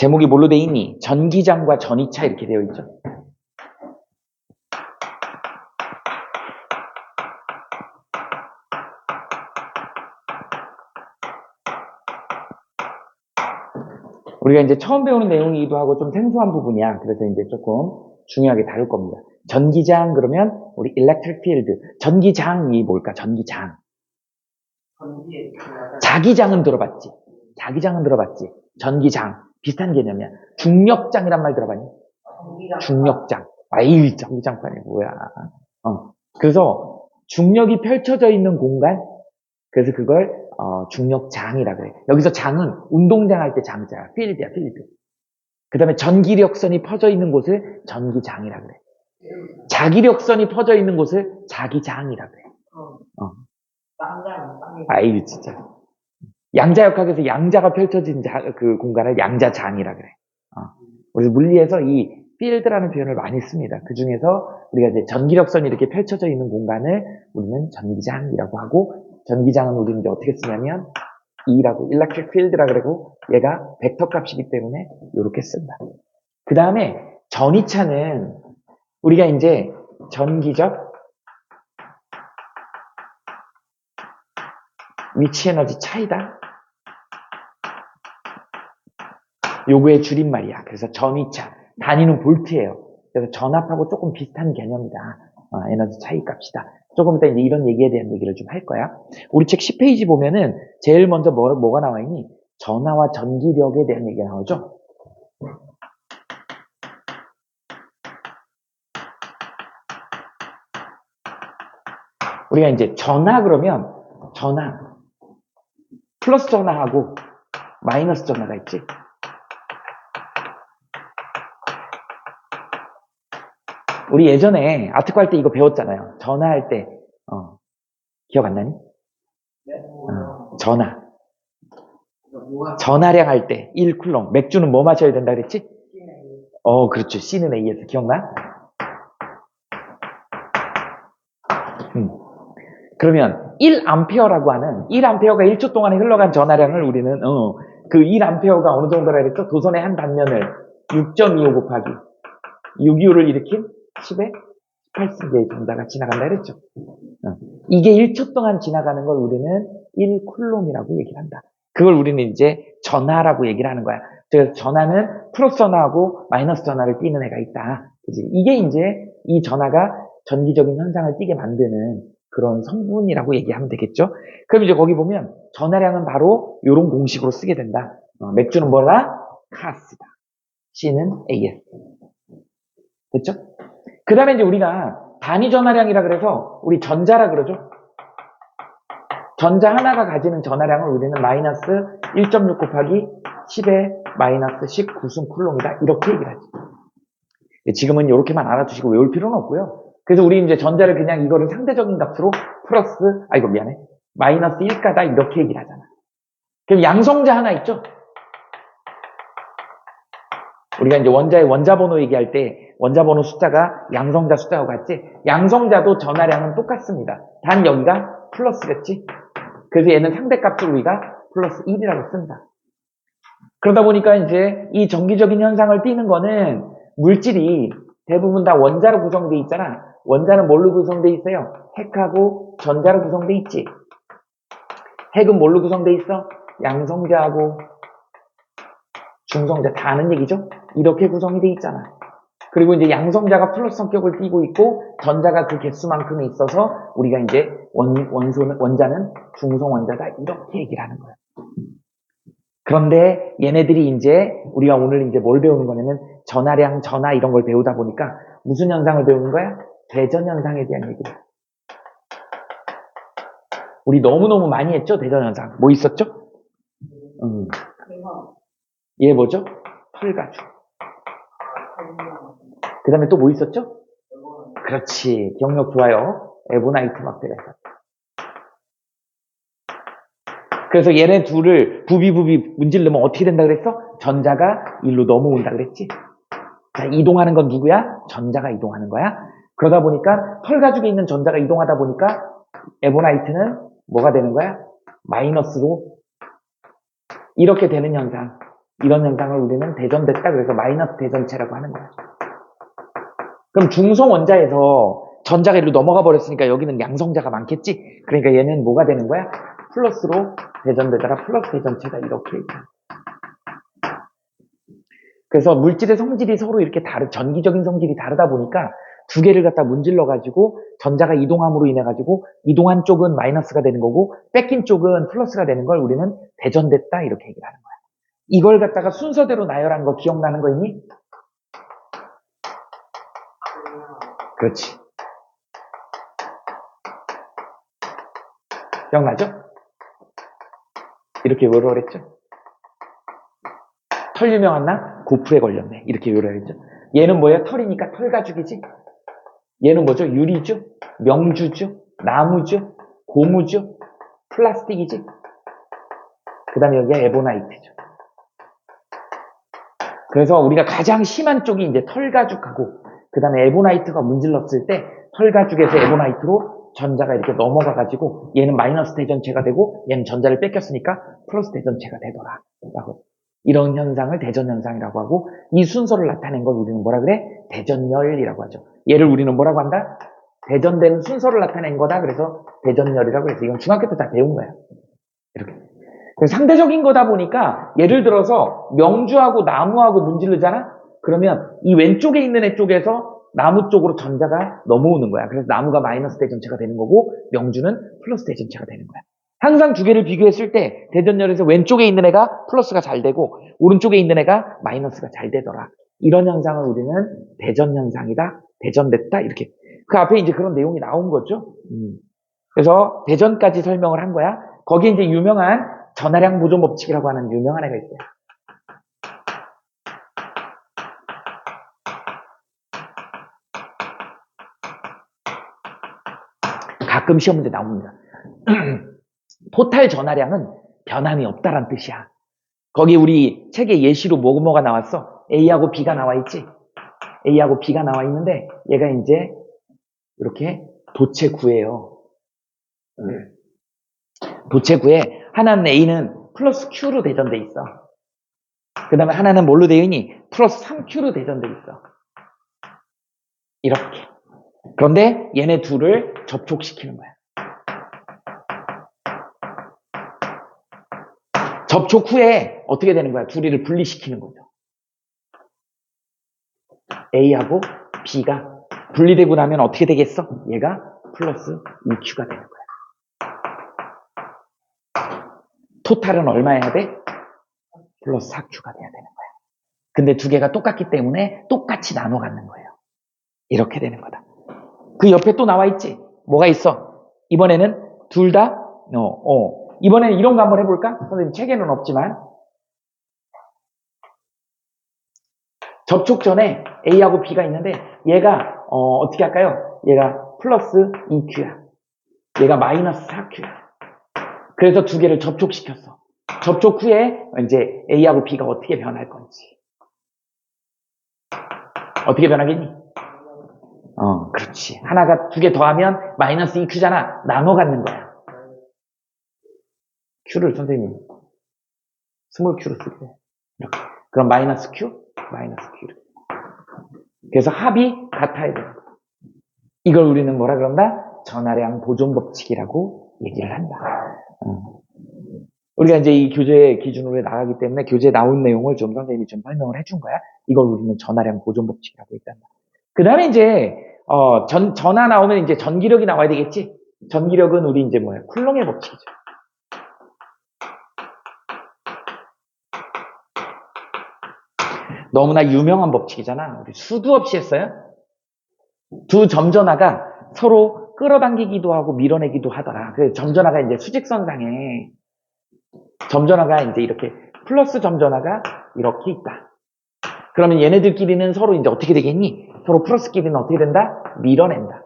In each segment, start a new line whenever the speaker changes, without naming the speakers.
제목이 뭘로 돼 있니? 전기장과 전이차 이렇게 되어 있죠. 우리가 이제 처음 배우는 내용이기도 하고 좀 생소한 부분이야. 그래서 이제 조금 중요하게 다룰 겁니다. 전기장 그러면 우리 electric field. 전기장이 뭘까? 전기장. 자기장은 들어봤지. 자기장은 들어봤지. 전기장. 비슷한 개념이야. 중력장이란 말 들어봤니? 중력장. 아이, 전기장판이 뭐야. 어. 그래서 중력이 펼쳐져 있는 공간? 그래서 그걸 어, 중력장이라 그래. 여기서 장은 운동장 할 때 장자야. 필드야, 필드. 그 다음에 전기력선이 퍼져 있는 곳을 전기장이라 그래. 자기력선이 퍼져 있는 곳을 자기장이라 그래. 어.
쌍이
아이, 진짜. 양자역학에서 양자가 펼쳐진 자- 그 공간을 양자장이라 그래. 어. 그래서 물리에서 이 필드라는 표현을 많이 씁니다. 그 중에서 우리가 이제 전기력선이 이렇게 펼쳐져 있는 공간을 우리는 전기장이라고 하고, 전기장은 우리는 이제 어떻게 쓰냐면, E라고, electric field라 그러고, 얘가 벡터 값이기 때문에 이렇게 쓴다. 그 다음에 전이차는 우리가 이제 전기적 위치 에너지 차이다. 요거의 줄임말이야. 그래서 전위차. 단위는 볼트예요. 그래서 전압하고 조금 비슷한 개념이다. 어, 에너지 차이 값이다. 조금 이따 이제 이런 얘기에 대한 얘기를 좀 할 거야. 우리 책 10페이지 보면은 제일 먼저 뭐, 뭐가 나와 있니? 전하와 전기력에 대한 얘기가 나오죠? 우리가 이제 전하 그러면 전하 플러스 전하하고 마이너스 전하가 있지. 우리 예전에 아트코 할 때 이거 배웠잖아요. 전화할 때, 어, 기억 안 나니?
네?
어, 전화.
뭐가
전화량 할 때, 1쿨롱. 맥주는 뭐 마셔야 된다 그랬지? 어, 그렇죠. C는 A에서 기억나? 음. 그러면 1암페어라고 하는 1암페어가 1초 동안에 흘러간 전화량을 우리는 어, 그 1암페어가 어느 정도라 그랬죠? 도선의 한 단면을 6.25 곱하기 625를 일으킨 10의 18승계의 전자가 지나간다 그랬죠? 어. 이게 1초 동안 지나가는 걸 우리는 1쿨롬이라고 얘기를 한다. 그걸 우리는 이제 전하라고 얘기를 하는 거야. 그래서 전하는 플러스 전하하고 마이너스 전하를 띠는 애가 있다. 그지? 이게 이제 이 전하가 전기적인 현상을 띠게 만드는 그런 성분이라고 얘기하면 되겠죠? 그럼 이제 거기 보면 전하량은 바로 이런 공식으로 쓰게 된다. 어, 맥주는 뭐라? 카스다. C는 AS. 됐죠? 그 다음에 이제 우리가 단위 전하량이라 그래서 우리 전자라 그러죠? 전자 하나가 가지는 전하량을 우리는 마이너스 1.6 곱하기 10의 마이너스 19승 쿨롱이다. 이렇게 얘기를 하지. 지금은 이렇게만 알아두시고 외울 필요는 없고요. 그래서 우리 이제 전자를 그냥 이거를 상대적인 값으로 플러스, 아, 이거 미안해. 마이너스 1가다 이렇게 얘기를 하잖아. 그럼 양성자 하나 있죠? 우리가 이제 원자의 원자 번호 얘기할 때 원자 번호 숫자가 양성자 숫자와 같지? 양성자도 전하량은 똑같습니다. 단 여기가 플러스겠지? 그래서 얘는 상대값을 우리가 플러스 1이라고 쓴다. 그러다 보니까 이제 이 정기적인 현상을 띠는 거는 물질이 대부분 다 원자로 구성되어 있잖아. 원자는 뭘로 구성되어 있어요? 핵하고 전자로 구성되어 있지. 핵은 뭘로 구성되어 있어? 양성자하고 중성자 다 아는 얘기죠? 이렇게 구성이 되어 있잖아. 그리고 이제 양성자가 플러스 성격을 띠고 있고 전자가 그 개수만큼이 있어서 우리가 이제 원, 원소는, 원자는 중성 원자다 이렇게 얘기를 하는 거야. 그런데 얘네들이 이제 우리가 오늘 이제 뭘 배우는 거냐면 전하량, 전하 이런 걸 배우다 보니까 무슨 현상을 배우는 거야? 대전 현상에 대한 얘기다. 우리 너무너무 많이 했죠? 대전 현상. 뭐 있었죠? 음, 얘 뭐죠? 털가죽. 그 다음에 또 뭐 있었죠? 그렇지. 기억력 좋아요. 에보나이트 막 들어있어. 그래서 얘네 둘을 부비부비 문질르면 어떻게 된다 그랬어? 전자가 일로 넘어온다 그랬지? 자, 이동하는 건 누구야? 전자가 이동하는 거야. 그러다 보니까 털 가죽에 있는 전자가 이동하다 보니까 에보나이트는 뭐가 되는 거야? 마이너스로 이렇게 되는 현상. 이런 현상을 우리는 대전됐다 그래서 마이너스 대전체라고 하는 거야. 그럼 중성 원자에서 전자가 이리로 넘어가 버렸으니까 여기는 양성자가 많겠지? 그러니까 얘는 뭐가 되는 거야? 플러스로 대전되다가 플러스 대전체다 이렇게. 그래서 물질의 성질이 서로 이렇게 다르, 전기적인 성질이 다르다 보니까 두 개를 갖다 문질러 가지고 전자가 이동함으로 인해 가지고 이동한 쪽은 마이너스가 되는 거고 뺏긴 쪽은 플러스가 되는 걸 우리는 대전됐다 이렇게 얘기를 하는 거야. 이걸 갖다가 순서대로 나열한 거 기억나는 거 있니? 그렇지. 기억나죠? 이렇게 요로 했죠? 털 유명한 나 고프에 걸렸네. 이렇게 요로 했죠? 얘는 뭐예요? 털이니까 털 가죽이지? 얘는 뭐죠? 유리죠? 명주죠? 나무죠? 고무죠? 플라스틱이지? 그 다음에 여기가 에보나이트죠. 그래서 우리가 가장 심한 쪽이 이제 털가죽하고 그 다음에 에보나이트가 문질렀을 때 털가죽에서 에보나이트로 전자가 이렇게 넘어가 가지고 얘는 마이너스 대전체가 되고 얘는 전자를 뺏겼으니까 플러스 대전체가 되더라 라고 이런 현상을 대전현상이라고 하고 이 순서를 나타낸 걸 우리는 뭐라 그래? 대전열이라고 하죠 얘를 우리는 뭐라고 한다? 대전되는 순서를 나타낸 거다 그래서 대전열이라고 해서 이건 중학교 때 다 배운 거야 이렇게 상대적인 거다 보니까 예를 들어서 명주하고 나무하고 문지르잖아? 그러면 이 왼쪽에 있는 애 쪽에서 나무 쪽으로 전자가 넘어오는 거야. 그래서 나무가 마이너스 대전체가 되는 거고 명주는 플러스 대전체가 되는 거야. 항상 두 개를 비교했을 때 대전열에서 왼쪽에 있는 애가 플러스가 잘 되고 오른쪽에 있는 애가 마이너스가 잘 되더라. 이런 현상을 우리는 대전 현상이다, 대전됐다 이렇게. 그 앞에 이제 그런 내용이 나온 거죠. 음. 그래서 대전까지 설명을 한 거야. 거기에 이제 유명한 전하량 보존 법칙이라고 하는 유명한 애가 있어요. 가끔 시험 문제 나옵니다. 토탈 전하량은 변함이 없다란 뜻이야. 거기 우리 책에 예시로 뭐가 뭐가 나왔어? A하고 B가 나와 있지? A하고 B가 나와 있는데 얘가 이제 이렇게 도체 구예요. 도체 구에 하나는 A는 플러스 Q로 대전돼 있어. 그 다음에 하나는 뭘로 되어 있니? 플러스 3Q로 대전돼 있어. 이렇게. 그런데 얘네 둘을 접촉시키는 거야. 접촉 후에 어떻게 되는 거야? 둘이를 분리시키는 거죠. A하고 B가 분리되고 나면 어떻게 되겠어? 얘가 플러스 2Q가 되는 거야. 토탈은 얼마여야 돼? 플러스 4Q가 돼야 되는 거야. 근데 두 개가 똑같기 때문에 똑같이 나눠 갖는 거예요. 이렇게 되는 거다. 그 옆에 또 나와 있지? 뭐가 있어? 이번에는 둘 다, 어, 어. 이번에는 이런 거 한번 해볼까? 선생님 책에는 없지만. 접촉 전에 A하고 B가 있는데, 얘가, 어, 떻게 할까요? 얘가 플러스 2Q야. 얘가 마이너스 4Q야. 그래서 두 개를 접촉시켰어. 접촉 후에 이제 A하고 B가 어떻게 변할 건지. 어떻게 변하겠니? 어, 그렇지. 하나가 두 개 더하면 마이너스 2Q잖아. 나눠 갖는 거야. Q를 선생님, 스몰 Q로 쓰게 돼. 이렇게. 그럼 마이너스 Q, 마이너스 Q. 그래서 합이 같아야 거야. 이걸 우리는 뭐라 그런다? 전하량 보존 법칙이라고 얘기를 한다. 어. 우리가 이제 이 교재 기준으로 나가기 때문에 교재에 나온 내용을 좀 선생님이 좀 설명을 해준 거야. 이걸 우리는 전하량 보존 법칙이라고 얘기한다. 그 다음에 이제, 어, 전, 전화 나오면 이제 전기력이 나와야 되겠지? 전기력은 우리 이제 뭐야? 쿨롱의 법칙이죠. 너무나 유명한 법칙이잖아. 우리 수도 없이 했어요? 두 점전화가 서로 끌어당기기도 하고 밀어내기도 하더라. 그 점전화가 이제 수직선상에 점전화가 이제 이렇게 플러스 점전화가 이렇게 있다. 그러면 얘네들끼리는 서로 이제 어떻게 되겠니? 서로 플러스끼리는 어떻게 된다? 밀어낸다.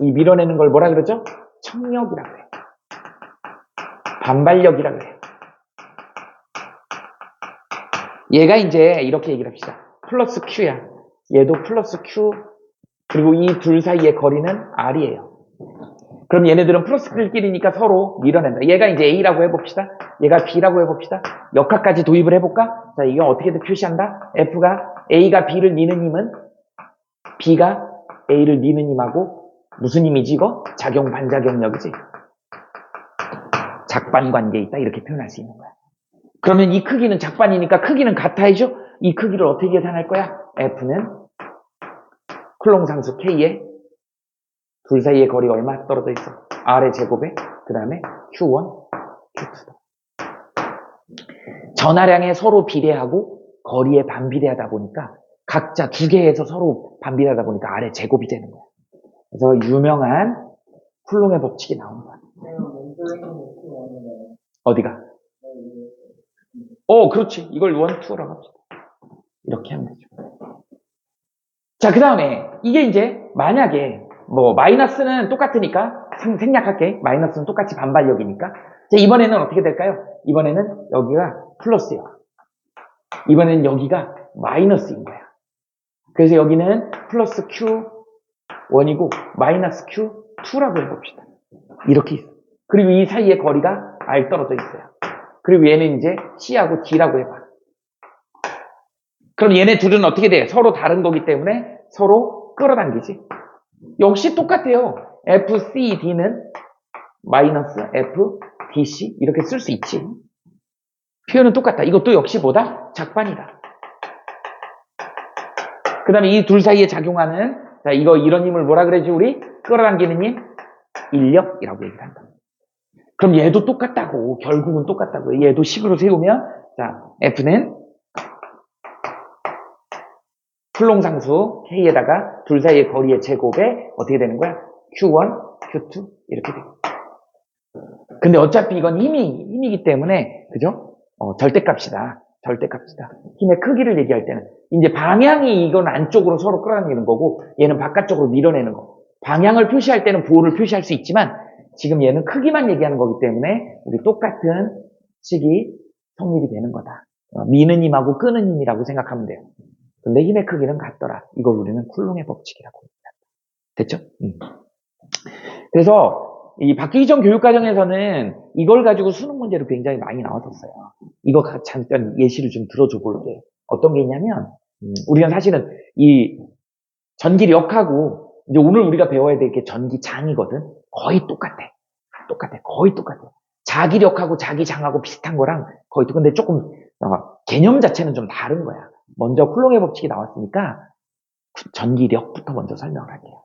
이 밀어내는 걸 뭐라 그러죠? 청력이라고 해. 반발력이라고 해. 얘가 이제 이렇게 얘기를 합시다. 플러스 Q야. 얘도 플러스 Q. 그리고 이 둘 사이의 거리는 R이에요. 그럼 얘네들은 플러스들끼리니까 서로 밀어낸다. 얘가 이제 A라고 해봅시다. 얘가 B라고 해봅시다. 역학까지 도입을 해볼까? 자, 이게 어떻게든 표시한다. F가 A가 B를 미는 힘은 B가 A를 미는 힘하고 무슨 힘이지 이거? 작용 반작용력이지. 작반 관계에 있다 이렇게 표현할 수 있는 거야. 그러면 이 크기는 작반이니까 크기는 같아야죠. 이 크기를 어떻게 계산할 거야? F는 쿨롱 상수 K에 둘 사이의 거리가 얼마 떨어져 있어? R의 제곱에 그 다음에 Q1, Q2. 전하량에 서로 비례하고 거리에 반비례하다 보니까 각자 두 개에서 서로 반비례하다 보니까 R의 제곱이 되는 거야. 그래서 유명한 쿨롱의 법칙이 나오는 거야. 어디가? 어, 그렇지. 이걸 원, 투라고 합시다. 이렇게 하면 되죠. 자, 그 다음에 이게 이제 만약에 뭐 마이너스는 똑같으니까 생- 생략할게. 마이너스는 똑같이 반발력이니까. 자, 이번에는 어떻게 될까요? 이번에는 여기가 플러스예요. 이번에는 여기가 마이너스인 거야. 그래서 여기는 플러스 Q1이고 마이너스 Q2라고 해봅시다. 이렇게 있어. 그리고 이 사이의 거리가 R 떨어져 있어요. 그리고 얘는 이제 C하고 D라고 해봐. 그럼 얘네 둘은 어떻게 돼? 서로 다른 거기 때문에 서로 끌어당기지. 역시 똑같아요. FCD는 마이너스 FDC 이렇게 쓸 수 있지. 표현은 똑같다. 이것도 역시 뭐다? 작반이다. 그 다음에 이 둘 사이에 작용하는 자 이거 이런 힘을 뭐라 그러지 우리? 끌어당기는 힘? 인력이라고 얘기를 한다. 그럼 얘도 똑같다고 결국은 똑같다고 얘도 식으로 세우면 자 F는 풀롱상수 K에다가 둘 사이의 거리의 제곱에 어떻게 되는 거야? Q1, Q2 이렇게 돼. 근데 어차피 이건 힘이 힘이기 때문에 그죠? 어, 절대값이다. 절대값이다. 힘의 크기를 얘기할 때는 이제 방향이 이건 안쪽으로 서로 끌어당기는 거고 얘는 바깥쪽으로 밀어내는 거. 방향을 표시할 때는 부호를 표시할 수 있지만 지금 얘는 크기만 얘기하는 거기 때문에 우리 똑같은 식이 성립이 되는 거다. 어, 미는 힘하고 끄는 힘이라고 생각하면 돼요. 근데 힘의 크기는 같더라. 이걸 우리는 쿨롱의 법칙이라고 합니다. 됐죠? 음. 그래서 이 받기 이전 교육 과정에서는 이걸 가지고 수능 문제로 굉장히 많이 나왔었어요. 이거 가- 잠깐 예시를 좀 들어줘 볼게. 어떤 게 있냐면 음, 우리가 사실은 이 전기력하고 이제 오늘 우리가 배워야 될 게 전기장이거든. 거의 똑같아. 똑같아. 거의 똑같아. 자기력하고 자기장하고 비슷한 거랑 거의 똑 근데 조금 어, 개념 자체는 좀 다른 거야. 먼저 쿨롱의 법칙이 나왔으니까 구- 전기력부터 먼저 설명을 할게요.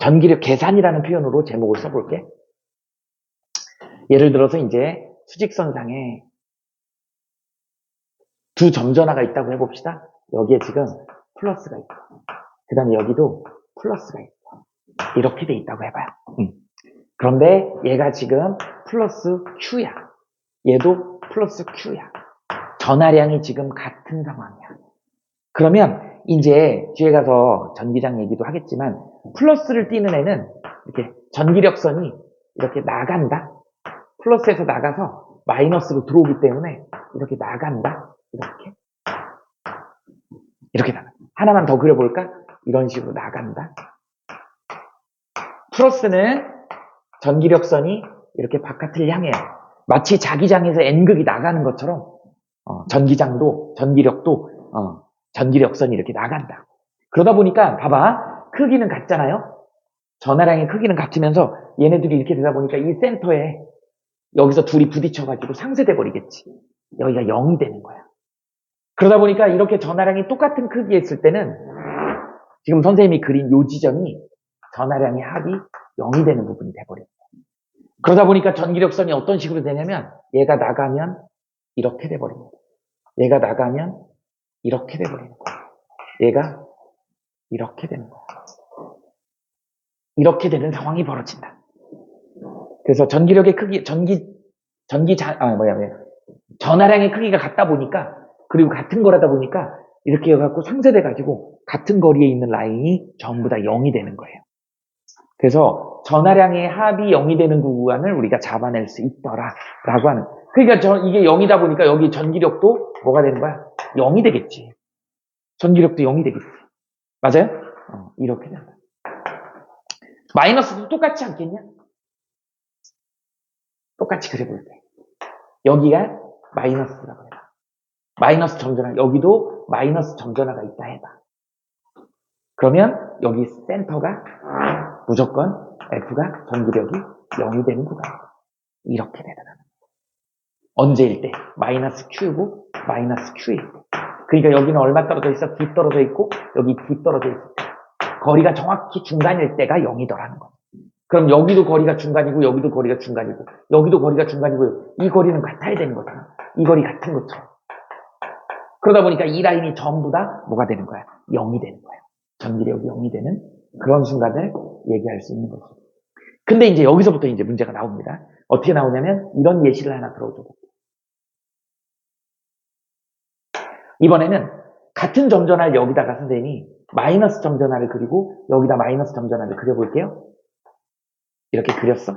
전기력 계산이라는 표현으로 제목을 써볼게. 예를 들어서 이제 수직선상에 두 점전화가 있다고 해봅시다. 여기에 지금 플러스가 있고, 그 다음에 여기도 플러스가 있고, 이렇게 돼 있다고 해봐요. 음. 그런데 얘가 지금 플러스 Q야. 얘도 플러스 Q야. 전하량이 지금 같은 상황이야. 그러면 이제 뒤에 가서 전기장 얘기도 하겠지만 플러스를 띄는 애는 이렇게 전기력선이 이렇게 나간다. 플러스에서 나가서 마이너스로 들어오기 때문에 이렇게 나간다. 이렇게. 이렇게 나가. 하나만 더 그려볼까? 이런 식으로 나간다. 플러스는 전기력선이 이렇게 바깥을 향해요. 마치 자기장에서 N극이 나가는 것처럼 어, 전기장도 전기력도 어, 전기력선이 이렇게 나간다. 그러다 보니까 봐봐 크기는 같잖아요. 전하량의 크기는 같으면서 얘네들이 이렇게 되다 보니까 이 센터에 여기서 둘이 부딪혀가지고 상쇄돼 버리겠지. 여기가 0이 되는 거야. 그러다 보니까 이렇게 전하량이 똑같은 크기에 있을 때는 지금 선생님이 그린 요 지점이 전하량의 합이 0이 되는 부분이 돼버려요. 그러다 보니까 전기력선이 어떤 식으로 되냐면 얘가 나가면 이렇게 돼버립니다. 얘가 나가면 이렇게 돼버리는 거야. 얘가 이렇게 되는 거야. 이렇게 되는 상황이 벌어진다. 그래서 전기력의 크기, 전기, 전기 자, 아, 뭐야, 뭐야. 전하량의 크기가 같다 보니까, 그리고 같은 거라다 보니까, 이렇게 해갖고 상쇄돼가지고, 같은 거리에 있는 라인이 전부 다 0이 되는 거예요. 그래서 전하량의 합이 0이 되는 구간을 우리가 잡아낼 수 있더라. 라고 하는. 그러니까 저, 이게 0이다 보니까 여기 전기력도 뭐가 되는 거야? 0이 되겠지. 전기력도 0이 되겠지. 맞아요? 어, 이렇게 된다. 마이너스도 똑같지 않겠냐? 똑같이 그려볼게. 여기가 마이너스라고 해봐. 마이너스 점전화, 여기도 마이너스 점전화가 있다 해봐. 그러면 여기 센터가 무조건 F가 전기력이 0이 되는 구간. 이렇게 되더라는 거야. 언제일 때? 마이너스 Q고 마이너스 Q일 때. 그러니까 여기는 얼마 떨어져 있어? D 떨어져 있고 여기 D 떨어져 있을 때. 거리가 정확히 중간일 때가 0이더라는 거야. 그럼 여기도 거리가 중간이고 여기도 거리가 중간이고 여기도 거리가 중간이고 이 거리는 같아야 되는 거잖아. 이 거리 같은 것처럼. 그러다 보니까 이 라인이 전부 다 뭐가 되는 거야? 0이 되는 거야. 전기력이 0이 되는 그런 순간을 얘기할 수 있는 거죠. 근데 이제 여기서부터 이제 문제가 나옵니다. 어떻게 나오냐면 이런 예시를 하나 들어줘 볼게요. 이번에는 같은 점전화를 여기다가 선생님이 마이너스 점전화를 그리고 여기다 마이너스 점전화를 그려볼게요. 이렇게 그렸어.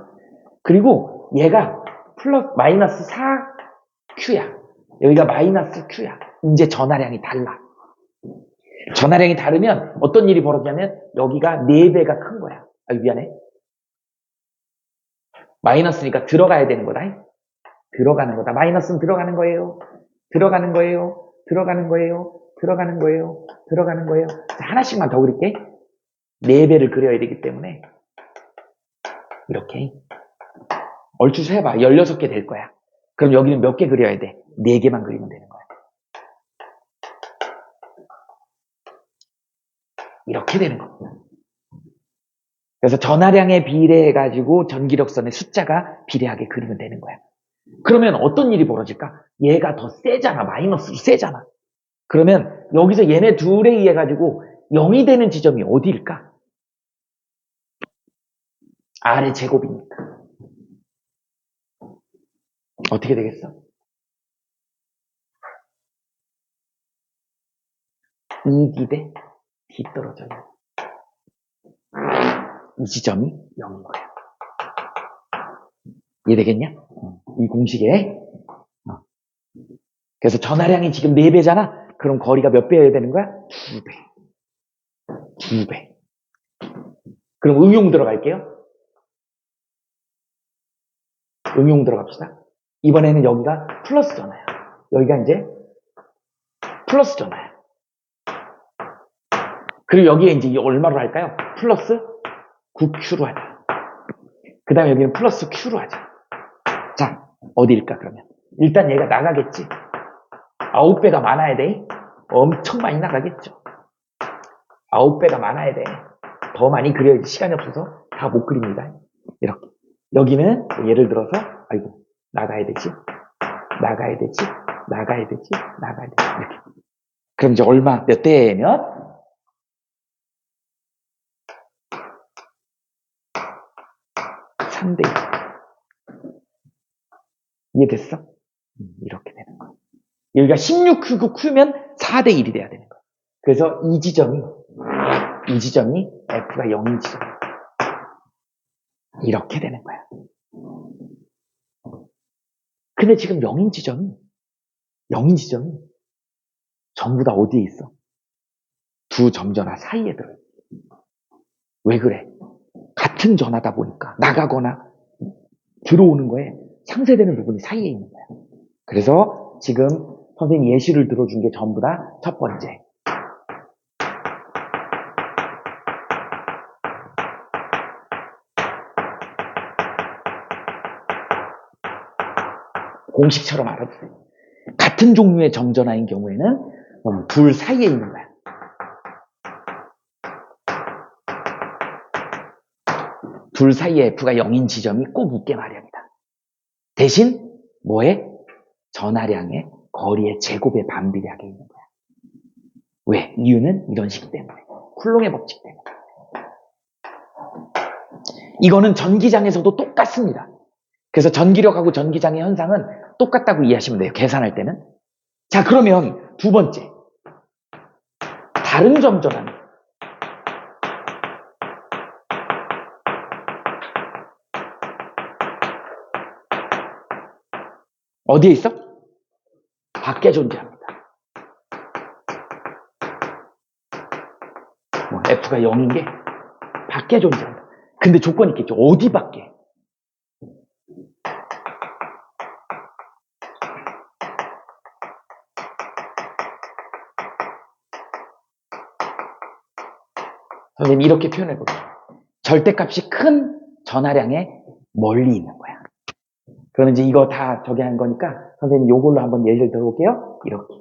그리고 얘가 플러스 마이너스 4Q야. 여기가 마이너스 Q야. 이제 전화량이 달라. 전화량이 다르면 어떤 일이 벌어지냐면 여기가 4배가 큰 거야. 아, 미안해. 마이너스니까 들어가야 되는 거다. 들어가는 거다. 마이너스는 들어가는 거예요. 들어가는 거예요. 들어가는 거예요. 들어가는 거예요. 들어가는 거예요. 자, 하나씩만 더 그릴게. 4배를 그려야 되기 때문에 이렇게 얼추 세봐. 16개 될 거야. 그럼 여기는 몇 개 그려야 돼? 4개만 그리면 되는 거야. 이렇게 되는 겁니다. 그래서 전화량에 비례해가지고 전기력선의 숫자가 비례하게 그리면 되는 거야. 그러면 어떤 일이 벌어질까? 얘가 더 세잖아. 마이너스로 세잖아. 그러면 여기서 얘네 둘에 의해 가지고 0이 되는 지점이 어디일까? 아래 제곱이니까. 어떻게 되겠어? 2D 대 D 떨어져요. 이 지점이 0인 거야. 이해되겠냐? 어, 이 공식에. 어. 그래서 전화량이 지금 4배잖아? 그럼 거리가 몇 배여야 되는 거야? 2배. 2배. 그럼 응용 들어갈게요. 응용 들어갑시다. 이번에는 여기가 플러스 전화야. 여기가 이제 플러스 전화야. 그리고 여기에 이제 얼마로 할까요? 플러스 9Q로 하자. 그 다음에 여기는 플러스 Q로 하자. 자, 어디일까, 그러면? 일단 얘가 나가겠지. 9배가 많아야 돼. 엄청 많이 나가겠죠. 9배가 많아야 돼. 더 많이 그려야지. 시간이 없어서 다 못 그립니다. 이렇게. 여기는 예를 들어서, 아이고, 나가야 되지. 나가야 되지. 나가야 되지. 나가야 되지. 이렇게. 그럼 이제 얼마, 몇 대면? 삼대 이해됐어? 음, 이렇게 되는 거야. 여기가 16크고 크면 4대 1이 돼야 되는 거야. 그래서 이 지점이, 이 지점이 F가 0인 지점. 이 렇게 되는 거야. 근데 지금 0인 지점이, 0인 지점이 전부 다 어디에 있어? 두 점전화 사이에 들어있어. 왜 그래? 같은 전화다 보니까 나가거나 들어오는 거에 상쇄되는 부분이 사이에 있는 거야. 그래서 지금 선생님 예시를 들어준 게 전부 다 첫 번째. 공식처럼 알아두세요. 같은 종류의 점전화인 경우에는 음, 둘 사이에 있는 거야. 둘 사이에 F가 0인 지점이 꼭 있게 마련이다. 대신 뭐에? 전하량의 거리의 제곱에 반비례하게 있는 거야. 왜? 이유는 이런 식 때문에. 쿨롱의 법칙 때문에. 이거는 전기장에서도 똑같습니다. 그래서 전기력하고 전기장의 현상은 똑같다고 이해하시면 돼요. 계산할 때는. 자, 그러면 두 번째. 다른 점 전환. 어디에 있어? 밖에 존재합니다. F가 0인 게 밖에 존재한다. 근데 조건이 있겠죠. 어디 밖에? 선생님 이렇게 표현해 볼게요. 절대값이 큰 전하량에 멀리 있는 거야. 그러면 이제 이거 다 저기 한 거니까 선생님 요걸로 한번 예를 들어볼게요. 이렇게.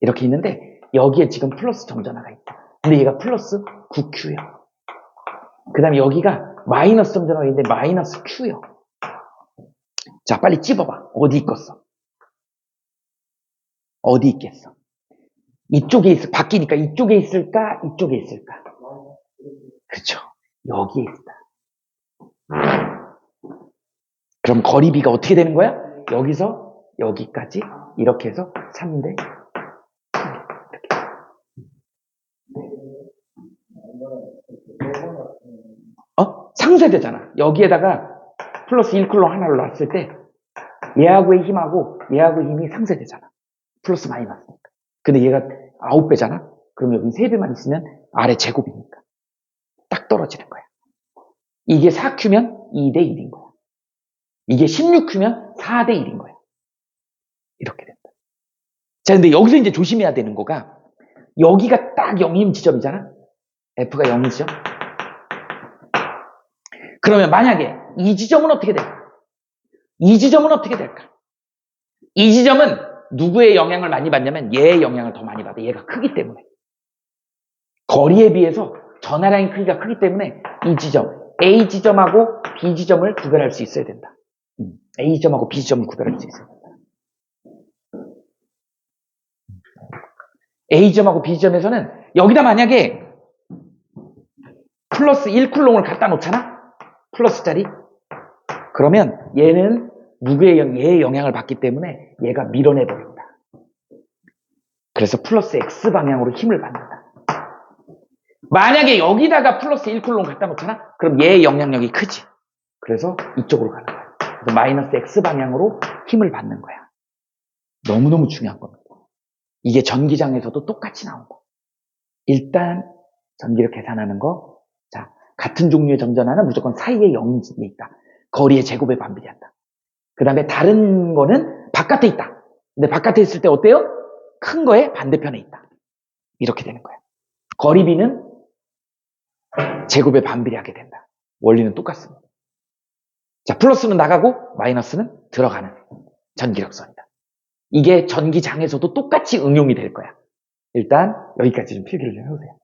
이렇게 있는데 여기에 지금 플러스 점전화가 있다. 근데 얘가 플러스 9Q요. 그 다음에 여기가 마이너스 점전화가 있는데 마이너스 Q요. 자, 빨리 찝어봐. 어디 있겠어? 어디 있겠어? 이쪽에 있어. 바뀌니까 이쪽에 있을까? 이쪽에 있을까? 그렇죠. 여기에 있다. 그럼 거리비가 어떻게 되는 거야? 여기서 여기까지 이렇게 해서 3대 어? 상쇄되잖아. 여기에다가 플러스 1쿨로 하나를 놨을 때 얘하고의 힘하고 얘하고의 힘이 상쇄되잖아. 플러스 마이너스니까. 근데 얘가 9배잖아? 그럼 여기 3배만 있으면 아래 제곱이니까. 딱 떨어지는 거야. 이게 4Q면 2대 1인 거야. 이게 16Q면 4대 1인 거야. 이렇게 된다. 자, 근데 여기서 이제 조심해야 되는 거가 여기가 딱 0인 지점이잖아? F가 0인 지점? 그러면 만약에 이 지점은 어떻게 될까? 이 지점은 어떻게 될까? 이 지점은 누구의 영향을 많이 받냐면 얘의 영향을 더 많이 받아. 얘가 크기 때문에. 거리에 비해서 전하량의 크기가 크기 때문에 이 지점, A 지점하고 B 지점을 구별할 수 있어야 된다. 음, A 지점하고 B 지점을 구별할 수 있어야 된다. A 지점하고 B 지점에서는 여기다 만약에 플러스 1쿨롱을 갖다 놓잖아? 플러스 짜리? 그러면 얘는 누구의 영, 얘의 영향을 받기 때문에 얘가 밀어내 버린다. 그래서 플러스 X 방향으로 힘을 받는다. 만약에 여기다가 플러스 1쿨롱 갖다 놓잖아? 그럼 얘의 영향력이 크지. 그래서 이쪽으로 가는 거야. 그래서 마이너스 X 방향으로 힘을 받는 거야. 너무너무 중요한 겁니다. 이게 전기장에서도 똑같이 나온다. 일단 전기를 계산하는 거. 자, 같은 종류의 전전하는 무조건 사이에 0인지에 있다. 거리의 제곱에 반비례한다. 그 다음에 다른 거는 바깥에 있다. 근데 바깥에 있을 때 어때요? 큰 거에 반대편에 있다. 이렇게 되는 거야. 거리비는 제곱에 반비례하게 된다. 원리는 똑같습니다. 자, 플러스는 나가고 마이너스는 들어가는 전기력선이다. 이게 전기장에서도 똑같이 응용이 될 거야. 일단 여기까지 좀 필기를 좀 해보세요.